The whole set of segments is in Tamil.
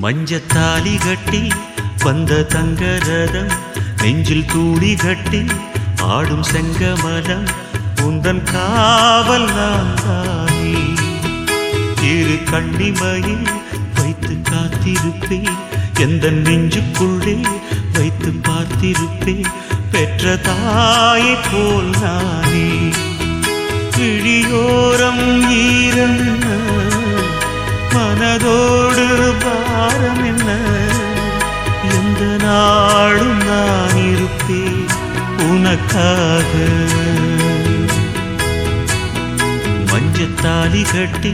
மஞ்சத்தாலி கட்டி வந்த தங்க ரதம் நெஞ்சில் தூளி கட்டி ஆடும் செங்கமலம் உந்தன் காவல் நான் தானே. இரு கண்ணிமையில் வைத்து காத்திருப்பேன் எந்த நெஞ்சுக்குள்ளே வைத்து பார்த்திருப்பேன் பெற்ற தாயை போல் நானே. விழியோரம் ஈரம் மனதோடு பா பாரம் என்ன எந்த நாளும் நான் இருப்பேன் உனக்காக. மஞ்சத்தாலி கட்டி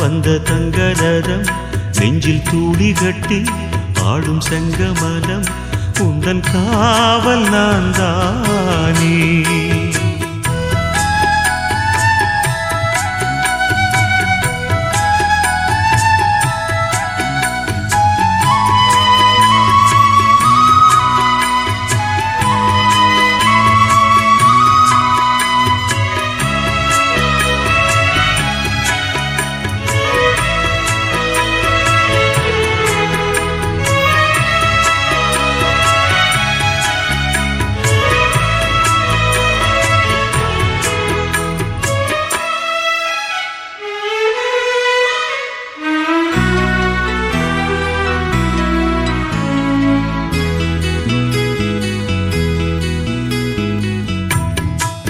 வந்த தங்கரதம் நெஞ்சில் தூளி கட்டி ஆடும் செங்கமலம் உந்தன் காவல் நான் தானே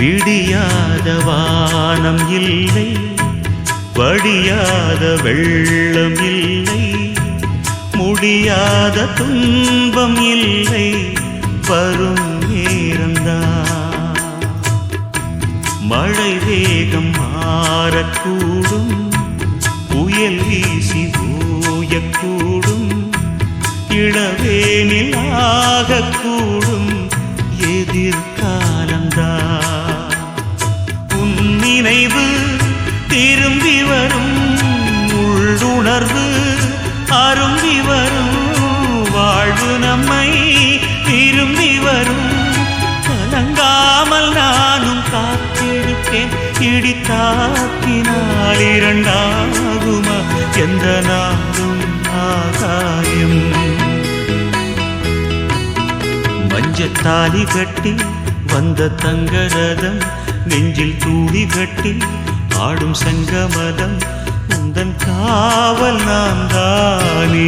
விடியாத வானம் இல்லை வடியாத வெள்ளம் இல்லை முடியாத துன்பம் இல்லை வரும் நேரம்தான். மழை வேகம் மாறக்கூடும் புயல் வீசி ஓயக்கூடும் இளவேனில் ஆகக்கூடும் எதிர்காலம்தான் உள்ளுணர்வு அரும்பி வரும். வாழ்வு நம்மை திரும்பி வரும். கலங்காமல் நானும் காத்திருப்பேன் இடித்தாக்கினால் இரண்டாகுமா? எந்த நாளும் ஆகாயம். மஞ்சத்தாலி கட்டி வந்த தங்கரதம் நெஞ்சில் தூடி கட்டி ஆடும் சங்கமதம் உந்தன் காவல் நான் தானே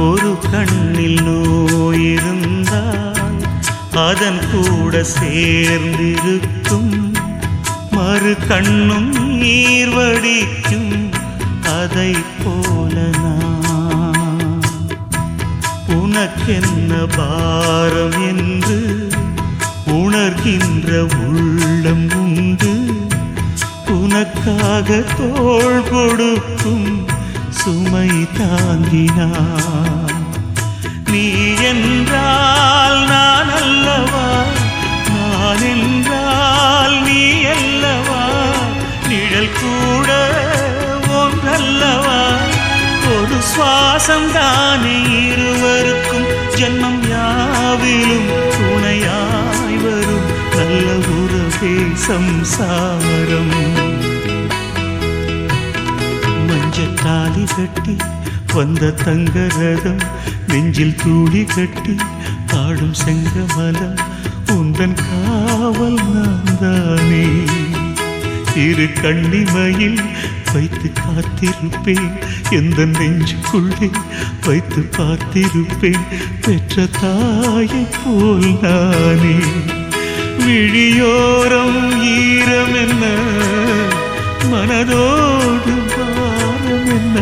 ஒரு கண்ணில் நோயிருந்தால் அதன் கூட சேர்ந்திருக்கும். மறு கண்ணும் நீர் வடிக்கும். அதை போல நான். உனக்கென்ன பாரம் என்று உணர்கின்ற உள்ளம் உண்டு. உனக்காக தோள் கொடுக்கும் சுமை தாங்கினான் நீ என்றால் நான் அல்லவா? நான் என்றால் நீ அல்லவா? நிழல் கூட ஒன்றல்லவா? ஒரு சுவாசம் தானே இருவருக்கும். ஜென்மம் யாவிலும் துணையாய் வரும். நல்ல உறவே சம்சாரம். மஞ்சத்தாலி கட்டி வந்த தங்க ரதம் நெஞ்சில் தூளி கட்டி ஆடும் செங்கமலம் உந்தன் காவல் நான் தானே இரு கண்ணிமையில் வைத்து காத்திருப்பேன் எந்த நெஞ்சுக்குள்ளே வைத்து பார்த்திருப்பேன் பெற்ற தாயை போல் நானே. விழியோரம் ஈரம் என்ன? மனதோடு என்ன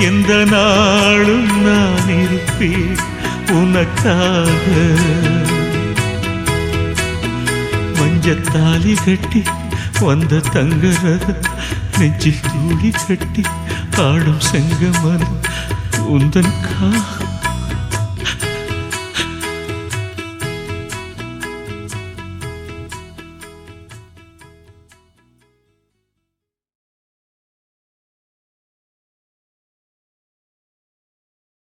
எந்த நாளும் நான் இருப்பேன் உனக்காக. மஞ்சத்தாலி கட்டி வந்த தங்கரத நெஞ்சில் தூளி கட்டி ஆடும் செங்கமல உந்தன் கா